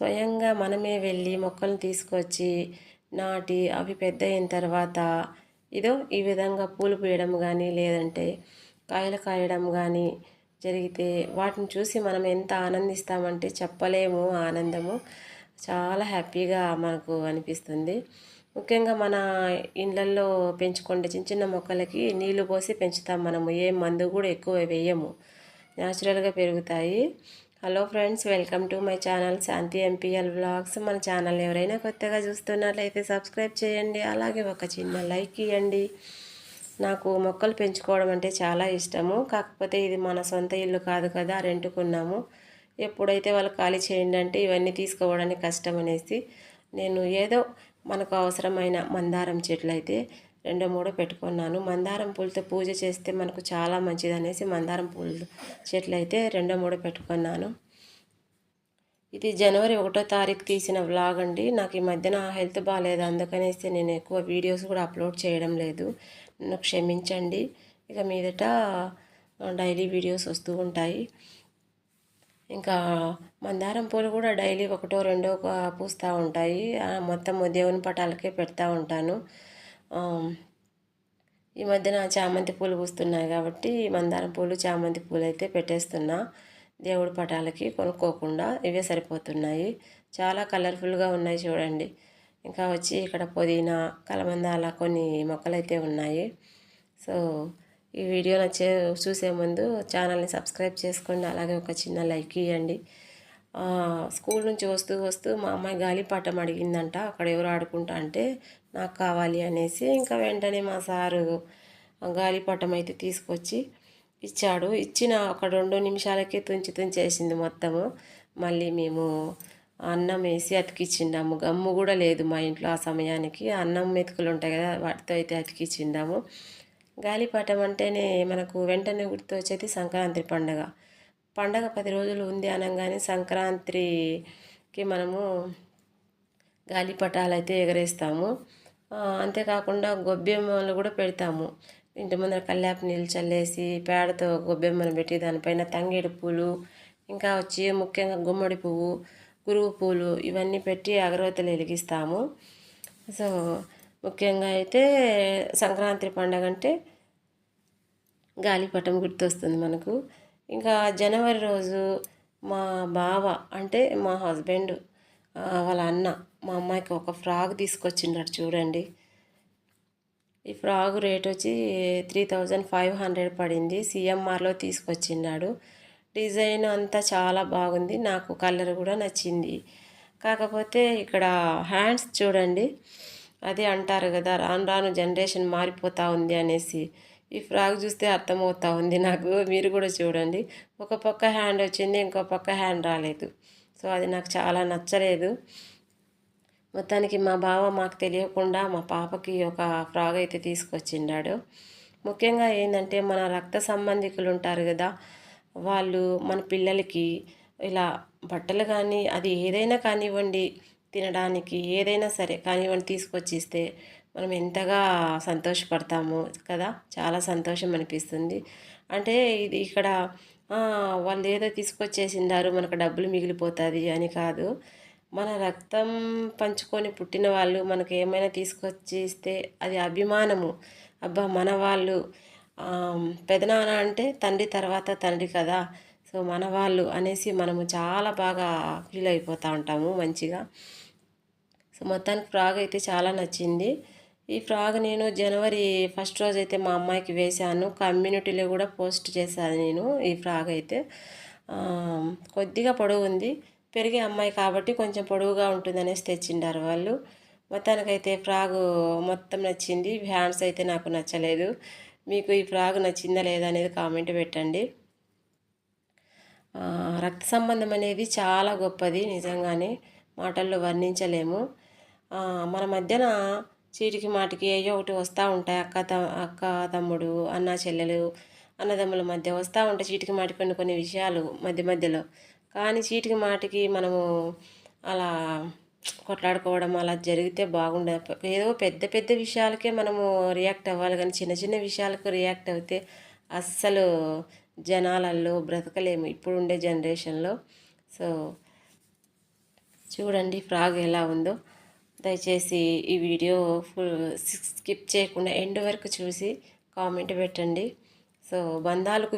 స్వయంగా మనమే వెళ్ళి మొక్కలను తీసుకొచ్చి నాటి అవి పెద్ద అయిన తర్వాత ఇదో ఈ విధంగా పూలు పూయడం కానీ లేదంటే కాయలు కాయడం కానీ జరిగితే వాటిని చూసి మనం ఎంత ఆనందిస్తామంటే చెప్పలేము ఆనందము. చాలా హ్యాపీగా మనకు అనిపిస్తుంది. ముఖ్యంగా మన ఇళ్ళల్లో పెంచుకుంటే చిన్న చిన్న మొక్కలకి నీళ్ళు పోసి పెంచుతాం మనము. ఏ మందు కూడా ఎక్కువ వేయము. న్యాచురల్గా పెరుగుతాయి. Hello friends welcome to my channel Shanti MPL blogs మన ఛానల్ ఎవరైనా కొత్తగా చూస్తున్నట్లయితే సబ్స్క్రైబ్ చేయండి అలాగే ఒక చిన్న లైక్ ఇవ్వండి నాకు మొక్కలు పెంచుకోవడం అంటే చాలా ఇష్టము. కాకపోతే ఇది మన సొంత ఇల్లు కాదు కదా రెంటుకున్నాము. ఎప్పుడైతే వాళ్ళు ఖాళీ చేయండి అంటే ఇవన్నీ తీసుకోవడానికి కష్టం అనేసి నేను ఏదో మనకు అవసరమైన మందారం చెట్లు అయితే రెండో మూడో పెట్టుకున్నాను. మందారం పూలతో పూజ చేస్తే మనకు చాలా మంచిది అనేసి మందారం పూల చెట్లు అయితే రెండో మూడో పెట్టుకున్నాను. ఇది జనవరి ఒకటో తారీఖు తీసిన వ్లాగ్ అండి. నాకు ఈ మధ్యన హెల్త్ బాగాలేదు అందుకనేసి నేను ఎక్కువ వీడియోస్ కూడా అప్లోడ్ చేయడం లేదు. నన్ను క్షమించండి. ఇక మీదట డైలీ వీడియోస్ వస్తూ ఉంటాయి. ఇంకా మందారం పూలు కూడా డైలీ ఒకటో రెండో పూస్తూ ఉంటాయి. మొత్తం దేవుని పటాలకే పెడతా ఉంటాను. ఈ మధ్యన చామంతి పూలు పూస్తున్నాయి కాబట్టి మందారం పూలు చామంతి పూలు అయితే పెట్టేస్తున్నా. దేవుడి పటాలకి కొనుక్కోకుండా ఇవే సరిపోతున్నాయి. చాలా కలర్ఫుల్గా ఉన్నాయి చూడండి. ఇంకా వచ్చి ఇక్కడ పుదీనా కలమందాల కొన్ని మొక్కలైతే ఉన్నాయి. సో ఈ వీడియో నచ్చే చూసే ముందు ఛానల్ని సబ్స్క్రైబ్ చేసుకోండి. అలాగే ఒక చిన్న లైక్ ఇవ్వండి స్కూల్ నుంచి వస్తూ వస్తూ మా అమ్మాయి గాలిపాటం అడిగిందంట అక్కడ ఎవరు ఆడుకుంటా అంటే నాకు కావాలి అనేసి ఇంకా వెంటనే మా సారు గాలిపటం అయితే తీసుకొచ్చి ఇచ్చాడు. ఇచ్చిన ఒక రెండు నిమిషాలకే తుంచి తుంచేసింది మొత్తము. మళ్ళీ మేము అన్నం వేసి అతికిచ్చిండాము. గమ్ము కూడా లేదు మా ఇంట్లో ఆ సమయానికి. అన్నం మెతుకులు ఉంటాయి కదా వాటితో అయితే అతికిచ్చిండాము. గాలిపటం అంటేనే మనకు వెంటనే గుర్తు వచ్చేది సంక్రాంతి పండగ. పండగ పది రోజులు ఉంది అనగానే సంక్రాంతికి మనము గాలిపటాలు అయితే ఎగరేస్తాము. అంతేకాకుండా గొబ్బెమ్మలు కూడా పెడతాము. ఇంటి ముందర కల్లాపు నీళ్ళు చల్లేసి పేడతో గొబ్బెమ్మలు పెట్టి దానిపైన తంగేడు పూలు ఇంకా వచ్చి ముఖ్యంగా గుమ్మడి పువ్వు గురువు పూలు ఇవన్నీ పెట్టి అగరవతలు వెలిగిస్తాము. సో ముఖ్యంగా అయితే సంక్రాంతి పండగ అంటే గాలిపటం గుర్తొస్తుంది మనకు. ఇంకా జనవరి రోజు మా బావ అంటే మా హస్బెండ్ వాళ్ళ అన్న మా అమ్మాయికి ఒక ఫ్రాక్ తీసుకొచ్చిండాడు చూడండి. ఈ ఫ్రాగ్ రేట్ వచ్చి త్రీ థౌజండ్ ఫైవ్ హండ్రెడ్ పడింది. సిఎంఆర్లో తీసుకొచ్చిన్నాడు డిజైన్ అంతా చాలా బాగుంది. నాకు కలర్ కూడా నచ్చింది. కాకపోతే ఇక్కడ హ్యాండ్స్ చూడండి. అది అంటారు కదా రాను రాను జనరేషన్ మారిపోతూ ఉంది అనేసి. ఈ ఫ్రాక్ చూస్తే అర్థమవుతా ఉంది నాకు. మీరు కూడా చూడండి. ఒక పక్క హ్యాండ్ వచ్చింది ఇంకో పక్క హ్యాండ్ రాలేదు. సో అది నాకు చాలా నచ్చలేదు. మొత్తానికి మా బావ మాకు తెలియకుండా మా పాపకి ఒక ఫ్రాగ్ అయితే తీసుకొచ్చిండాడు. ముఖ్యంగా ఏంటంటే మన రక్త సంబంధికులు ఉంటారు కదా వాళ్ళు మన పిల్లలకి ఇలా బట్టలు కానీ అది ఏదైనా కానివ్వండి తినడానికి ఏదైనా సరే కానివ్వండి తీసుకొచ్చి ఇస్తే మనం ఎంతగా సంతోషపడతాము కదా చాలా సంతోషం అనిపిస్తుంది. అంటే ఇది ఇక్కడ వాళ్ళు ఏదో తీసుకొచ్చేసిండారు మనకు డబ్బులు మిగిలిపోతుంది అని కాదు. మన రక్తం పంచుకొని పుట్టిన వాళ్ళు మనకు ఏమైనా తీసుకొచ్చి ఇస్తే అది అభిమానము. అబ్బా మన వాళ్ళు పెదనాన్న అంటే తండ్రి తర్వాత తండ్రి కదా. సో మన వాళ్ళు అనేసి మనము చాలా బాగా ఫీల్ అయిపోతూ ఉంటాము మంచిగా. సో మొత్తానికి ఫ్రాగ్ అయితే చాలా నచ్చింది. ఈ ఫ్రాగ్ నేను జనవరి ఫస్ట్ రోజు అయితే మా అమ్మాయికి వేశాను. కమ్యూనిటీలో కూడా పోస్ట్ చేశాను నేను ఈ ఫ్రాగ్ అయితే. కొద్దిగా పొడవు ఉంది. పెరిగే అమ్మాయి కాబట్టి కొంచెం పొడవుగా ఉంటుంది అనేసి తెచ్చిండారు వాళ్ళు. మొత్తానికైతే ఫ్రాగ్ మొత్తం నచ్చింది. హ్యాండ్స్ అయితే నాకు నచ్చలేదు. మీకు ఈ ఫ్రాగ్ నచ్చిందా లేదా అనేది కామెంట్ పెట్టండి. రక్త సంబంధం అనేది చాలా గొప్పది నిజంగానే. మాటల్లో వర్ణించలేము. మన మధ్యన చీటికి మాటికి ఏయో ఒకటి వస్తూ ఉంటాయి. అక్క త అక్క తమ్ముడు అన్న చెల్లెలు అన్నదమ్ముల మధ్య వస్తూ ఉంటాయి చీటికి మాటికి కొన్ని కొన్ని విషయాలు మధ్య మధ్యలో. కానీ చీటికి మాటికి మనము అలా కొట్లాడుకోవడం అలా జరిగితే బాగుండదు. ఏదో పెద్ద పెద్ద విషయాలకే మనము రియాక్ట్ అవ్వాలి. కానీ చిన్న చిన్న విషయాలకు రియాక్ట్ అయితే అస్సలు జనాలల్లో బ్రతకలేము. ఇప్పుడు ఉండే జనరేషన్లో. సో చూడండి ఫ్రాగ్ ఎలా ఉందో. దయచేసి ఈ వీడియో ఫుల్ స్కిప్ చేయకుండా ఎండ్ వరకు చూసి కామెంట్ పెట్టండి. సో బంధాలకు